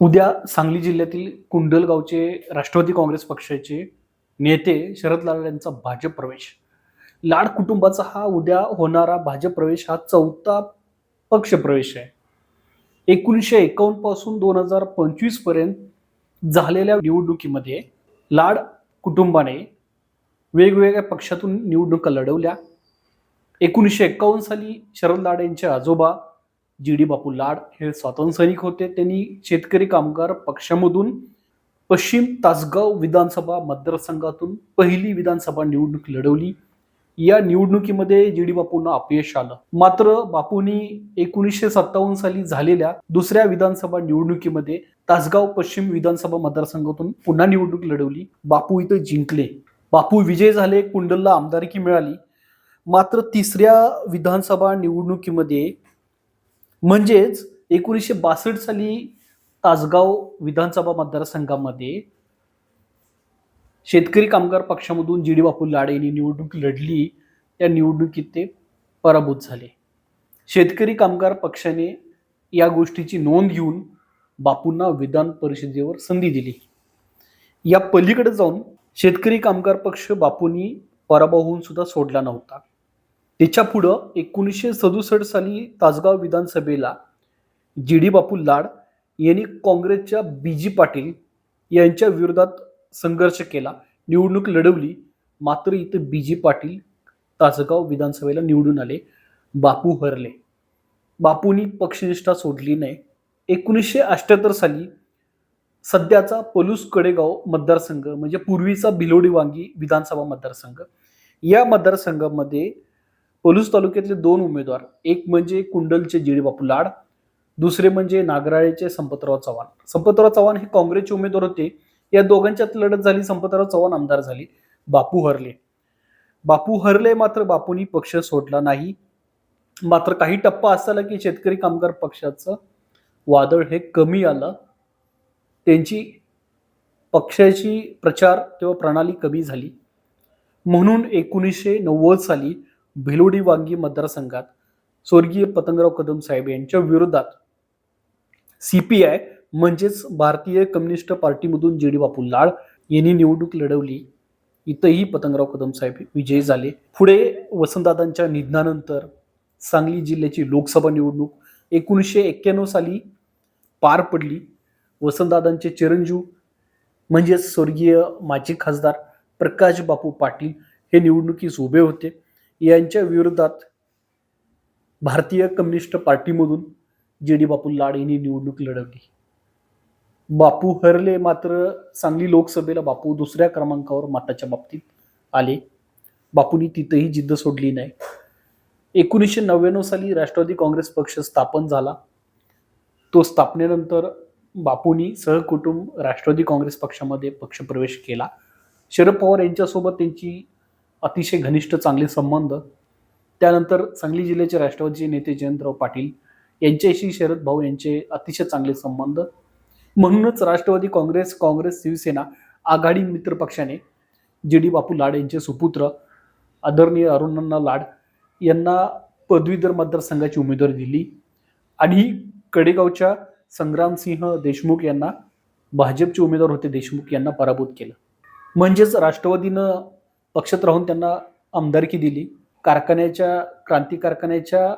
उद्या सांगली जिल्ह्यातील कुंडलगावचे राष्ट्रवादी काँग्रेस पक्षाचे नेते शरद लाड यांचा भाजप प्रवेश. लाड कुटुंबाचा हा उद्या होणारा भाजप प्रवेश हा चौथा पक्ष प्रवेश आहे. एकोणीसशे एकावन्नपासून दोन हजार पंचवीसपर्यंत झालेल्या निवडणुकीमध्ये लाड कुटुंबाने वेगवेगळ्या पक्षातून निवडणुका लढवल्या. एकोणीसशे एक्कावन्न साली शरद लाड यांचे आजोबा जी डी बापू लाड हे स्वातंत्र्यसैनिक होते. त्यांनी शेतकरी कामगार पक्षामधून पश्चिम तासगाव विधानसभा मतदारसंघातून पहिली विधानसभा निवडणूक लढवली. या निवडणुकीमध्ये जी डी बापूंना अपयश आलं. मात्र बापूंनी एकोणीसशे सत्तावन्न साली झालेल्या दुसऱ्या विधानसभा निवडणुकीमध्ये तासगाव पश्चिम विधानसभा मतदारसंघातून पुन्हा निवडणूक लढवली. बापू इथं जिंकले. बापू विजय झाले कुंडलला आमदारकी मिळाली. मात्र तिसऱ्या विधानसभा निवडणुकीमध्ये म्हणजेच एकोणीसशे बासष्ट साली तासगाव विधानसभा मतदारसंघामध्ये शेतकरी कामगार पक्षामधून जी डी बापू लाडे यांनी निवडणूक लढली. त्या निवडणुकीत ते पराभूत झाले. शेतकरी कामगार पक्षाने या गोष्टीची नोंद घेऊन बापूंना विधान परिषदेवर संधी दिली. या पलीकडे जाऊन शेतकरी कामगार पक्ष बापूंनी पराभव होऊन सुद्धा सोडला नव्हता. त्याच्या पुढं एकोणीसशे सदुसष्ट साली तासगाव विधानसभेला जी डी बापू लाड यांनी काँग्रेसच्या बी जी पाटील यांच्या विरोधात संघर्ष केला निवडणूक लढवली. मात्र इथं बी जी पाटील तासगाव विधानसभेला निवडून आले बापू हरले. बापूंनी पक्षनिष्ठा सोडली नाही. एकोणीसशे अष्ट्याहत्तर साली सध्याचा पलूस कडेगाव मतदारसंघ म्हणजे पूर्वीचा भिलोडी वांगी विधानसभा मतदारसंघ. या मतदारसंघामध्ये पलूस तालुक्यातले दोन उमेदवार एक म्हणजे कुंडलचे जिडेबापू लाड दुसरे म्हणजे नागराळेचे संपतराव चव्हाण. संपतराव चव्हाण हे काँग्रेसचे उमेदवार होते. या दोघांच्यात लढत झाली संपतराव चव्हाण आमदार झाली बापू हरले. बापू हरले मात्र बापूंनी पक्ष सोडला नाही. मात्र काही टप्पा असा आला की शेतकरी कामगार पक्षाचं वादळ हे कमी आलं. त्यांची पक्षाची प्रचार किंवा प्रणाली कमी झाली. म्हणून एकोणीसशे नव्वद साली भिलोडी वांगी मतदारसंघात स्वर्गीय पतंगराव कदम साहेब यांच्या विरोधात सीपीआय म्हणजेच भारतीय कम्युनिस्ट पार्टीमधून जे डी बापू लाड यांनी निवडणूक लढवली. इथंही पतंगराव कदम साहेब विजयी झाले. पुढे वसंतदादांच्या निधनानंतर सांगली जिल्ह्याची लोकसभा निवडणूक एकोणीसशे एक्क्याण्णव साली पार पडली. वसंतदादांचे चिरंजीव म्हणजेच स्वर्गीय माजी खासदार प्रकाश बापू पाटील हे निवडणुकीस उभे होते. यांच्या विरोधात भारतीय कम्युनिस्ट पार्टीमधून जे डी बापू लाड यांनी निवडणूक लढवली. बापू हरले मात्र सांगली लोकसभेला बापू दुसऱ्या क्रमांकावर मताच्या बाबतीत आले. बापूंनी तिथंही जिद्द सोडली नाही. एकोणीसशे नव्याण्णव साली राष्ट्रवादी काँग्रेस पक्ष स्थापन झाला. तो स्थापनेनंतर बापूंनी सहकुटुंब राष्ट्रवादी काँग्रेस पक्षामध्ये पक्षप्रवेश केला. शरद पवार यांच्यासोबत त्यांची अतिशय घनिष्ठ चांगले संबंध. त्यानंतर सांगली जिल्ह्याचे राष्ट्रवादीचे नेते जयंतराव पाटील यांच्याशी शरद भाऊ यांचे अतिशय चांगले संबंध. म्हणूनच राष्ट्रवादी काँग्रेस काँग्रेस शिवसेना आघाडी मित्र पक्षाने जे डी बापू लाड यांचे सुपुत्र आदरणीय अरुणांना लाड यांना पदवीधर मतदारसंघाची उमेदवारी दिली आणि कडेगावच्या संग्रामसिंह देशमुख यांना भाजपचे उमेदवार होते देशमुख यांना पराभूत केलं. म्हणजेच राष्ट्रवादीनं पक्षात राहून त्यांना आमदारकी दिली. कारखान्याच्या क्रांती कारखान्याच्या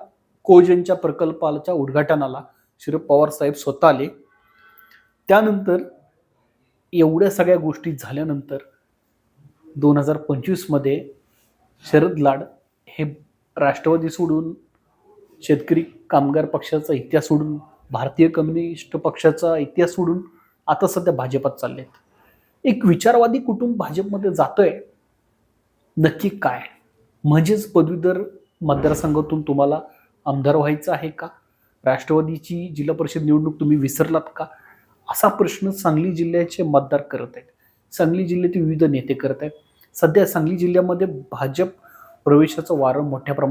कोजनच्या प्रकल्पाच्या उद्घाटनाला शरद पवार साहेब स्वतः आले. त्यानंतर एवढ्या सगळ्या गोष्टी झाल्यानंतर दोन हजार पंचवीसमध्ये शरद लाड हे राष्ट्रवादी सोडून शेतकरी कामगार पक्षाचा इतिहास सोडून भारतीय कम्युनिस्ट पक्षाचा इतिहास सोडून आता सध्या भाजपात आहेत एक विचारवादी कुटुंब भाजपमध्ये जातोय. नक्की काय? म्हणजेच पदवीधर मतदारसंघातून तुम्हाला आमदार व्हायचं आहे का? राष्ट्रवादीची जिल्हा परिषद निवडणूक तुम्ही विसरलात का? असा प्रश्न सांगली जिल्ह्याचे मतदार करत आहेत. सांगली जिल्ह्यातील विविध नेते करत आहेत. सध्या सांगली जिल्ह्यामध्ये भाजप प्रवेशाचं वारं मोठ्या प्रमाणात